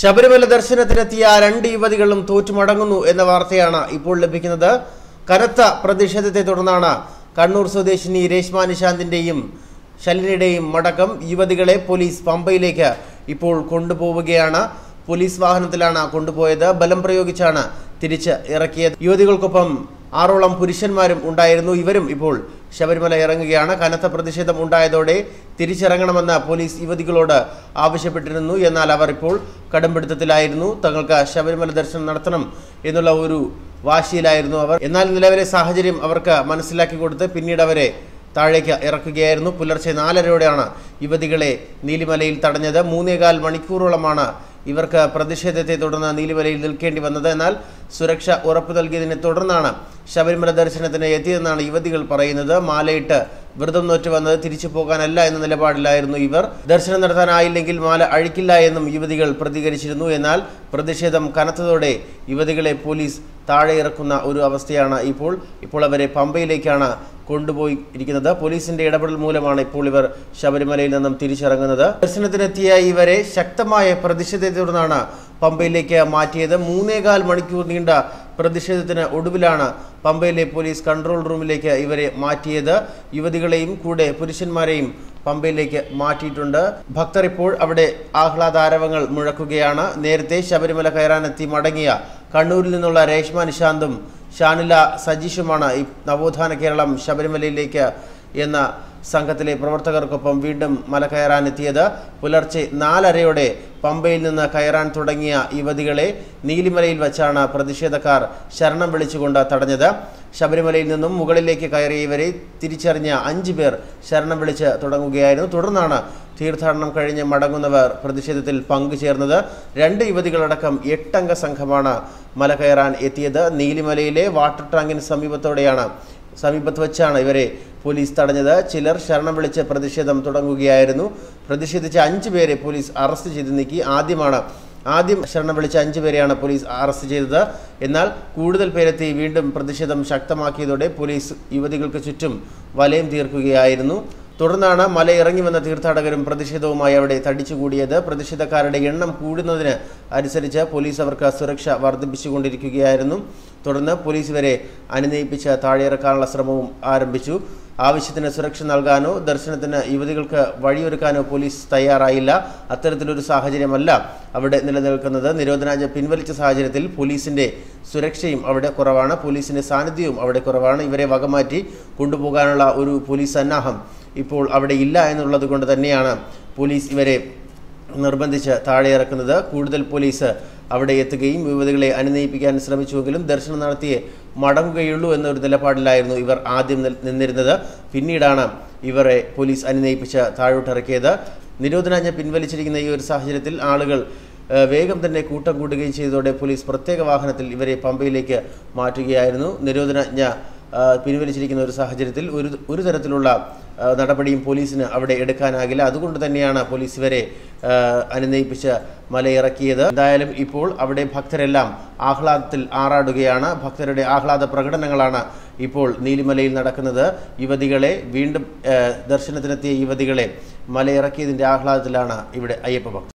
ശബരിമല ദർശനത്തിനെത്തിയ രണ്ട് യുവതികളും തോറ്റുമടങ്ങുന്നു എന്ന വാർത്തയാണ് ഇപ്പോൾ ലഭിക്കുന്നത്. കനത്ത പ്രതിഷേധത്തെ തുടർന്നാണ് കണ്ണൂർ സ്വദേശിനി രേഷ്മ നിശാന്തിന്റെയും ശലിനിയുടെയും മടക്കം യുവതികളെ പോലീസ് പമ്പയിലേക്ക് ഇപ്പോൾ കൊണ്ടുപോവുകയാണ്. പോലീസ് വാഹനത്തിലാണ് കൊണ്ടുപോയത്. ബലം പ്രയോഗിച്ചാണ് തിരിച്ച് ഇറക്കിയത്. യുവതികൾക്കൊപ്പം ആറോളം പുരുഷന്മാരും ഉണ്ടായിരുന്നു. ഇവരും ഇപ്പോൾ ശബരിമല ഇറങ്ങുകയാണ്. കനത്ത പ്രതിഷേധം ഉണ്ടായതോടെ തിരിച്ചിറങ്ങണമെന്ന് പോലീസ് യുവതികളോട് ആവശ്യപ്പെട്ടിരുന്നു. എന്നാൽ അവർ ഇപ്പോൾ കടുംപിടുത്തത്തിലായിരുന്നു. തങ്ങൾക്ക് ശബരിമല ദർശനം നടത്തണം എന്നുള്ള ഒരു വാശിയിലായിരുന്നു അവർ. എന്നാൽ നിലവിലെ സാഹചര്യം അവർക്ക് മനസ്സിലാക്കി കൊടുത്ത് പിന്നീട് അവരെ താഴേക്ക് ഇറക്കുകയായിരുന്നു. പുലർച്ചെ നാലരയോടെയാണ് യുവതികളെ നീലിമലയിൽ തടഞ്ഞത്. മൂന്നേകാൽ മണിക്കൂറോളമാണ് ഇവർക്ക് പ്രതിഷേധത്തെ തുടർന്ന് നീലിമലയിൽ നിൽക്കേണ്ടി വന്നത്. എന്നാൽ സുരക്ഷ ഉറപ്പു നൽകിയതിനെ തുടർന്നാണ് ശബരിമല ദർശനത്തിന് എത്തിയതെന്നാണ് യുവതികൾ പറയുന്നത്. മാലയിട്ട് വ്രതം നോറ്റ് വന്നത് തിരിച്ചു പോകാനല്ല എന്ന നിലപാടിലായിരുന്നു ഇവർ. ദർശനം നടത്താനായില്ലെങ്കിൽ മാല അഴിക്കില്ല എന്നും യുവതികൾ പ്രതികരിച്ചിരുന്നു. എന്നാൽ പ്രതിഷേധം കനത്തതോടെ യുവതികളെ പോലീസ് താഴെ ഇറക്കുന്ന ഒരു അവസ്ഥയാണ് ഇപ്പോൾ. ഇപ്പോൾ അവരെ പമ്പയിലേക്കാണ് കൊണ്ടുപോയി ഇരിക്കുന്നത് പോലീസിന്റെ ഇടപെടൽ മൂലമാണ് ഇപ്പോൾ ഇവർ ശബരിമലയിൽ നിന്നും തിരിച്ചിറങ്ങുന്നത്. ദർശനത്തിനെത്തിയ ഇവരെ ശക്തമായ പ്രതിഷേധത്തെ തുടർന്നാണ് പമ്പയിലേക്ക് മാറ്റിയത്. മൂന്നേകാൽ മണിക്കൂർ നീണ്ട പ്രതിഷേധത്തിന് ഒടുവിലാണ് പമ്പയിലെ പോലീസ് കൺട്രോൾ റൂമിലേക്ക് ഇവരെ മാറ്റിയത് യുവതികളെയും കൂടെ പുരുഷന്മാരെയും പമ്പയിലേക്ക് മാറ്റിയിട്ടുണ്ട്. ഭക്തർ ഇപ്പോൾ അവിടെ ആഹ്ലാദാരവങ്ങൾ മുഴക്കുകയാണ്. നേരത്തെ ശബരിമല കയറാനെത്തി മടങ്ങിയ കണ്ണൂരിൽ നിന്നുള്ള രേഷ്മ നിശാന്തും ഷാനില സജീഷുമാണ് നവോത്ഥാന കേരളം ശബരിമലയിലേക്ക് എന്ന സംഘത്തിലെ പ്രവർത്തകർക്കൊപ്പം വീണ്ടും മല കയറാനെത്തിയത് പുലർച്ചെ നാലരയോടെ പമ്പയിൽ നിന്ന് കയറാൻ തുടങ്ങിയ യുവതികളെ നീലിമലയിൽ വച്ചാണ് പ്രതിഷേധക്കാർ ശരണം വിളിച്ചുകൊണ്ട് തടഞ്ഞത്. ശബരിമലയിൽ നിന്നും മുകളിലേക്ക് കയറിയ ഇവരെ തിരിച്ചറിഞ്ഞ അഞ്ചു പേർ ശരണം വിളിച്ച് തുടങ്ങുകയായിരുന്നു. തുടർന്നാണ് തീർത്ഥാടനം കഴിഞ്ഞ് മടങ്ങുന്നവർ പ്രതിഷേധത്തിൽ പങ്കുചേർന്നത്. രണ്ട് യുവതികളടക്കം എട്ടംഗ സംഘമാണ് മല കയറാൻ എത്തിയത്. നീലിമലയിലെ വാട്ടർ ടാങ്കിന് സമീപത്തോടെയാണ് സമീപത്ത് വെച്ചാണ് ഇവരെ പോലീസ് തടഞ്ഞത്. ചിലർ ശരണം വിളിച്ച് പ്രതിഷേധം തുടങ്ങുകയായിരുന്നു. പ്രതിഷേധിച്ച അഞ്ചു പേരെ പോലീസ് അറസ്റ്റ് ചെയ്ത് നീക്കി. ആദ്യമാണ് ആദ്യം ശരണം വിളിച്ച അഞ്ചു പേരെയാണ് പോലീസ് അറസ്റ്റ് ചെയ്തത്. എന്നാൽ കൂടുതൽ പേരെത്തി വീണ്ടും പ്രതിഷേധം ശക്തമാക്കിയതോടെ പോലീസ് യുവതികൾക്ക് ചുറ്റും വലയം തീർക്കുകയായിരുന്നു. തുടർന്നാണ് മല ഇറങ്ങി വന്ന തീർത്ഥാടകരും പ്രതിഷേധവുമായി അവിടെ തടിച്ചുകൂടിയത്. പ്രതിഷേധക്കാരുടെ എണ്ണം കൂടുന്നതിന് അനുസരിച്ച് പോലീസ് അവർക്ക് സുരക്ഷ വർദ്ധിപ്പിച്ചുകൊണ്ടിരിക്കുകയായിരുന്നു. തുടർന്ന് പോലീസ് ഇവരെ അനുനയിപ്പിച്ച് താഴെയിറക്കാനുള്ള ശ്രമവും ആരംഭിച്ചു. ആവശ്യത്തിന് സുരക്ഷ നൽകാനോ ദർശനത്തിന് യുവതികൾക്ക് വഴിയൊരുക്കാനോ പോലീസ് തയ്യാറായില്ല. അത്തരത്തിലൊരു സാഹചര്യമല്ല അവിടെ നിലനിൽക്കുന്നത്. നിരോധനാജ്ഞ പിൻവലിച്ച സാഹചര്യത്തിൽ പോലീസിന്റെ സുരക്ഷയും അവിടെ കുറവാണ്. പോലീസിന്റെ സാന്നിധ്യവും അവിടെ കുറവാണ്. ഇവരെ വകമാറ്റി കൊണ്ടുപോകാനുള്ള ഒരു പോലീസ് സന്നാഹം ഇപ്പോൾ അവിടെ ഇല്ല എന്നുള്ളത് കൊണ്ട് തന്നെയാണ് പോലീസ് ഇവരെ നിർബന്ധിച്ച് താഴെ ഇറക്കുന്നത് കൂടുതൽ പോലീസ് അവിടെ എത്തുകയും യുവതികളെ അനുനയിപ്പിക്കാൻ ശ്രമിച്ചുവെങ്കിലും ദർശനം നടത്തിയേ മടങ്ങുകയുള്ളൂ എന്നൊരു നിലപാടിലായിരുന്നു ഇവർ ആദ്യം നിന്നിരുന്നത്. പിന്നീടാണ് ഇവരെ പോലീസ് അനുനയിപ്പിച്ച് താഴോട്ടിറക്കിയത്. നിരോധനാജ്ഞ പിൻവലിച്ചിരിക്കുന്ന ഈ ഒരു സാഹചര്യത്തിൽ ആളുകൾ വേഗം തന്നെ കൂട്ടം കൂടുകയും ചെയ്തതോടെ പോലീസ് പ്രത്യേക വാഹനത്തിൽ ഇവരെ പമ്പയിലേക്ക് മാറ്റുകയായിരുന്നു. നിരോധനാജ്ഞ പിൻവലിച്ചിരിക്കുന്ന ഒരു സാഹചര്യത്തിൽ ഒരു ഒരു തരത്തിലുള്ള നടപടിയും പോലീസിന് അവിടെ എടുക്കാനാകില്ല. അതുകൊണ്ട് തന്നെയാണ് പോലീസ് ഇവരെ അനുനയിപ്പിച്ച് മലയിറക്കിയത് എന്തായാലും ഇപ്പോൾ അവിടെ ഭക്തരെല്ലാം ആഹ്ലാദത്തിൽ ആറാടുകയാണ്. ഭക്തരുടെ ആഹ്ലാദ പ്രകടനങ്ങളാണ് ഇപ്പോൾ നീലിമലയിൽ നടക്കുന്നത്. യുവതികളെ വീണ്ടും ദർശനത്തിനെത്തിയ യുവതികളെ മലയിറക്കിയതിന്റെ ആഹ്ലാദത്തിലാണ് ഇവിടെ അയ്യപ്പ ഭക്തർ.